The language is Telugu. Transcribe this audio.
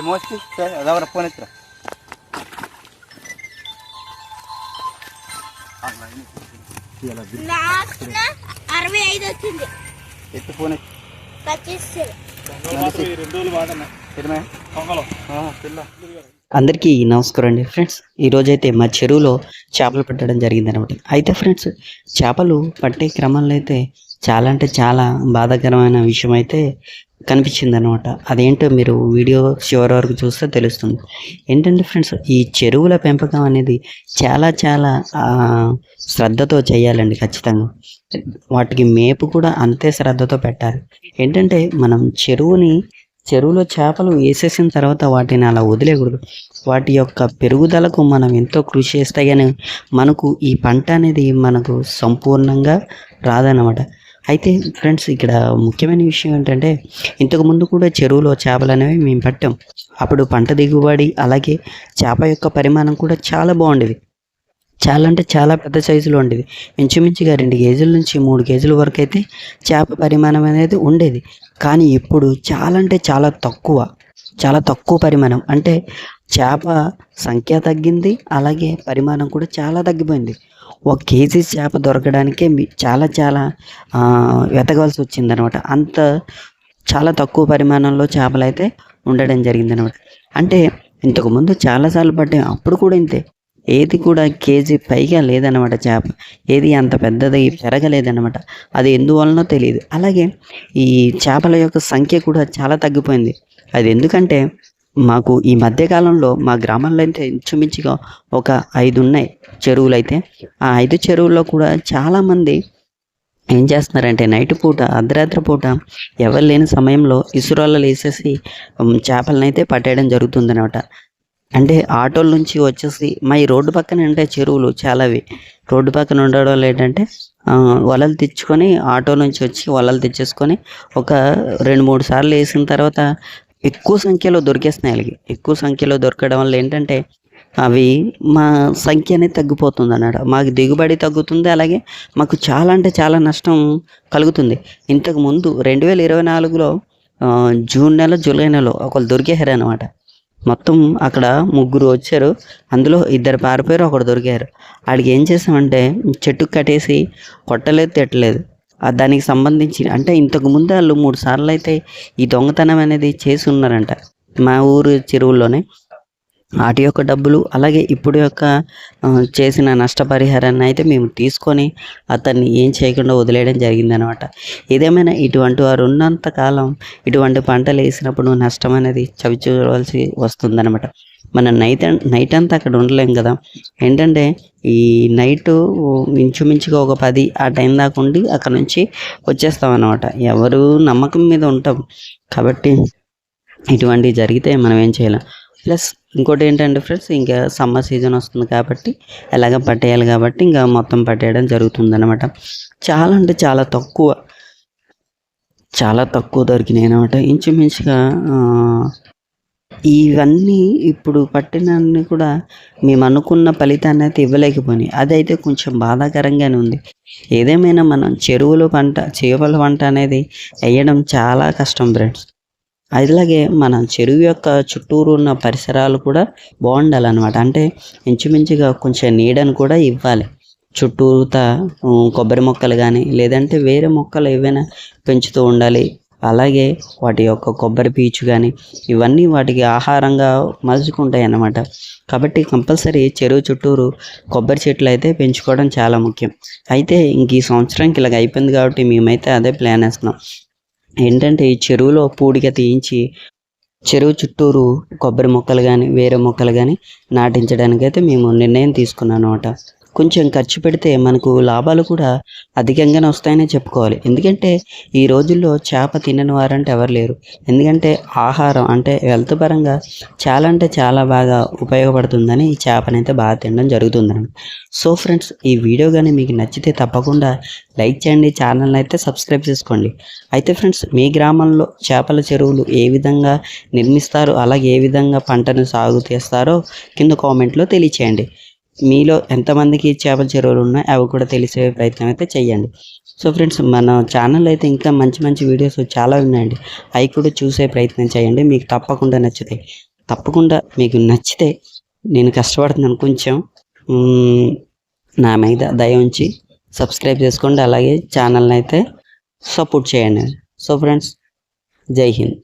ఇది మోసి అదవర ఫోన్ ఎత్తురా లాస్ట్ అరవై ఐదు వచ్చింది ఎత్తు ఫోన్ అందరికీ నమస్కారం అండి ఫ్రెండ్స్. ఈరోజైతే మా చెరువులో చేపలు పట్టడం జరిగింది అనమాట అయితే ఫ్రెండ్స్ చేపలు పట్టే క్రమంలో అయితే చాలా అంటే చాలా బాధాకరమైన విషయం అయితే కనిపించింది అనమాట అదేంటో మీరు వీడియో చివరి వరకు చూస్తే తెలుస్తుంది. ఏంటంటే ఫ్రెండ్స్ ఈ చెరువుల పెంపకం అనేది చాలా చాలా శ్రద్ధతో చేయాలండి ఖచ్చితంగా. వాటికి మేపు కూడా అంతే శ్రద్ధతో పెట్టాలి. ఏంటంటే మనం చెరువుని చెరువులో చేపలు వేసేసిన తర్వాత వాటిని అలా వదిలేయకూడదు. వాటి యొక్క పెరుగుదలకు మనం ఎంతో కృషి చేస్తే కానీ మనకు ఈ పంట అనేది మనకు సంపూర్ణంగా రాదనమాట. అయితే ఫ్రెండ్స్ ఇక్కడ ముఖ్యమైన విషయం ఏంటంటే ఇంతకు ముందు కూడా చెరువులో చేపలు అనేవి మేము పట్టాం. అప్పుడు పంట దిగుబడి అలాగే చేప యొక్క పరిమాణం కూడా చాలా బాగుండేది. చాలా అంటే చాలా పెద్ద సైజులో ఉండేది. ఇంచుమించుగా రెండు కేజీల నుంచి మూడు కేజీల వరకు అయితే చేప పరిమాణం అనేది ఉండేది. కానీ ఇప్పుడు చాలా అంటే చాలా తక్కువ. చాలా తక్కువ పరిమాణం. అంటే చేప సంఖ్య తగ్గింది అలాగే పరిమాణం కూడా చాలా తగ్గిపోయింది. ఒక కేజీ చేప దొరకడానికే మీ- చాలా చాలా వెతకవలసి వచ్చింది అనమాట అంత చాలా తక్కువ పరిమాణంలో చేపలు అయితే ఉండడం జరిగింది అనమాట అంటే ఇంతకుముందు చాలాసార్లు పట్టాం అప్పుడు కూడా ఇంతే. ఏది కూడా కేజీ పైగా లేదనమాట చేప. ఏది అంత పెద్దది పెరగలేదనమాట అది ఎందువలనో తెలియదు. అలాగే ఈ చేపల యొక్క సంఖ్య కూడా చాలా తగ్గిపోయింది. అది ఎందుకంటే మాకు ఈ మధ్యకాలంలో మా గ్రామంలో అయితే ఇంచుమించుగా ఒక ఐదు ఉన్నాయి చెరువులు అయితే. ఆ ఐదు చెరువుల్లో కూడా చాలామంది ఏం చేస్తున్నారంటే నైట్ పూట అర్ధరాత్రి పూట ఎవరు లేని సమయంలో ఇసురాళ్ళు వేసేసి చేపలను అయితే పట్టేయడం జరుగుతుందనమాట అంటే ఆటోల నుంచి వచ్చేసి మా ఈ రోడ్డు పక్కన అంటే చెరువులు చాలావి. రోడ్డు పక్కన ఉండడం వల్ల ఏంటంటే వలలు తెచ్చుకొని ఆటో నుంచి వచ్చి వలలు తెచ్చేసుకొని ఒక రెండు మూడు సార్లు వేసిన తర్వాత ఎక్కువ సంఖ్యలో దొరికేస్తున్నాయి అలాగే. ఎక్కువ సంఖ్యలో దొరకడం వల్ల ఏంటంటే అవి మా సంఖ్య అనేది తగ్గిపోతుంది అన్నమాట మాకు దిగుబడి తగ్గుతుంది అలాగే మాకు చాలా అంటే చాలా నష్టం కలుగుతుంది. ఇంతకు ముందు రెండు వేల ఇరవై నాలుగులో జూన్ నెల జూలై నెలలో ఒకళ్ళు దొరికేశారు అనమాట మొత్తం అక్కడ ముగ్గురు వచ్చారు. అందులో ఇద్దరు పారిపోయారు ఒకడు దొరికారు. ఆడికి ఏం చేసామంటే చెట్టుకు కట్టేసి కొట్టలేదు తిట్టలేదు. దానికి సంబంధించి అంటే ఇంతకు ముందు వాళ్ళు మూడు సార్లు అయితే ఈ దొంగతనం అనేది చేసి ఉన్నారంట. మా ఊరు చెరువుల్లోనే. వాటి యొక్క డబ్బులు అలాగే ఇప్పుడు యొక్క చేసిన నష్టపరిహారాన్ని అయితే మేము తీసుకొని అతన్ని ఏం చేయకుండా వదిలేయడం జరిగిందనమాట ఏదేమైనా ఇటువంటి వారు ఉన్నంత కాలం ఇటువంటి పంటలు వేసినప్పుడు నష్టం అనేది చవి చూడవలసి వస్తుందన్నమాట. మనం నైట్ నైట్ అంతా అక్కడ ఉండలేం కదా. ఏంటంటే ఈ నైట్ ఇంచుమించుగా ఒక పది ఆ టైం దాకా ఉండి అక్కడ నుంచి వచ్చేస్తాం అనమాట ఎవరు నమ్మకం మీద ఉంటాం. కాబట్టి ఇటువంటివి జరిగితే మనం ఏం చేయలేం? ప్లస్ ఇంకోటి ఏంటంటే ఫ్రెండ్స్ ఇంకా సమ్మర్ సీజన్ వస్తుంది కాబట్టి ఎలాగ పట్టేయాలి కాబట్టి ఇంకా మొత్తం పట్టేయడం జరుగుతుంది అనమాట చాలా అంటే చాలా తక్కువ చాలా తక్కువ దొరికినాయి అనమాట ఇంచుమించుగా ఇవన్నీ ఇప్పుడు పట్టినన్ని కూడా మేము అనుకున్న ఫలితాన్ని అయితే ఇవ్వలేకపోయినాయి. అదైతే కొంచెం బాధాకరంగానే ఉంది. ఏదేమైనా మనం చెరువులు పంట చేపల పంట అనేది వేయడం చాలా కష్టం ఫ్రెండ్స్. అలాగే మన చెరువు యొక్క చుట్టూరు ఉన్న పరిసరాలు కూడా బాగుండాలన్నమాట. అంటే ఇంచుమించుగా కొంచెం నీడను కూడా ఇవ్వాలి. చుట్టూతా కొబ్బరి మొక్కలు కానీ లేదంటే వేరే మొక్కలు ఏవైనా పెంచుతూ ఉండాలి. అలాగే వాటి యొక్క కొబ్బరి పీచు కానీ ఇవన్నీ వాటికి ఆహారంగా మలుచుకుంటాయి అన్నమాట. కాబట్టి కంపల్సరీ చెరువు చుట్టూరు కొబ్బరి చెట్లు అయితే పెంచుకోవడం చాలా ముఖ్యం. అయితే ఇంక ఈ సంవత్సరానికి ఇలాగ అయిపోయింది కాబట్టి మేమైతే అదే ప్లాన్ వేస్తున్నాం ఏంటంటే ఈ చెరువులో పూడిక తీయించి చెరువు చుట్టూరు కొబ్బరి మొక్కలు కానీ వేరే మొక్కలు కానీ నాటించడానికి అయితే మేము నిర్ణయం తీసుకున్నాం అనమాట కొంచెం ఖర్చు పెడితే మనకు లాభాలు కూడా అధికంగానే వస్తాయనే చెప్పుకోవాలి. ఎందుకంటే ఈ రోజుల్లో చేప తినని వారంటే ఎవరు లేరు. ఎందుకంటే ఆహారం అంటే హెల్త్ పరంగా చాలా అంటే చాలా బాగా ఉపయోగపడుతుందని ఈ చేపనైతే బాగా తినడం జరుగుతుందండి సో ఫ్రెండ్స్ ఈ వీడియో కానీ మీకు నచ్చితే తప్పకుండా లైక్ చేయండి ఛానల్ని అయితే సబ్స్క్రైబ్ చేసుకోండి. అయితే ఫ్రెండ్స్ మీ గ్రామంలో చేపల చెరువులు ఏ విధంగా నిర్మిస్తారు అలాగే ఏ విధంగా పంటను సాగు చేస్తారో కింద కామెంట్లో తెలియచేయండి. మీలో ఎంతమందికి చేపల చెరువులు ఉన్నాయో అవి కూడా తెలిసే ప్రయత్నం అయితే చేయండి సో ఫ్రెండ్స్ మన ఛానల్ అయితే ఇంకా మంచి మంచి వీడియోస్ చాలా ఉన్నాయండి. అవి కూడా చూసే ప్రయత్నం చేయండి మీకు తప్పకుండా నచ్చుతాయి. తప్పకుండా మీకు నచ్చితే నేను కష్టపడుతున్నాను కొంచెం. నా మీద దయ ఉంచి సబ్స్క్రైబ్ చేసుకోండి. అలాగే ఛానల్ని అయితే సపోర్ట్ చేయండి. సో ఫ్రెండ్స్ జై హింద్.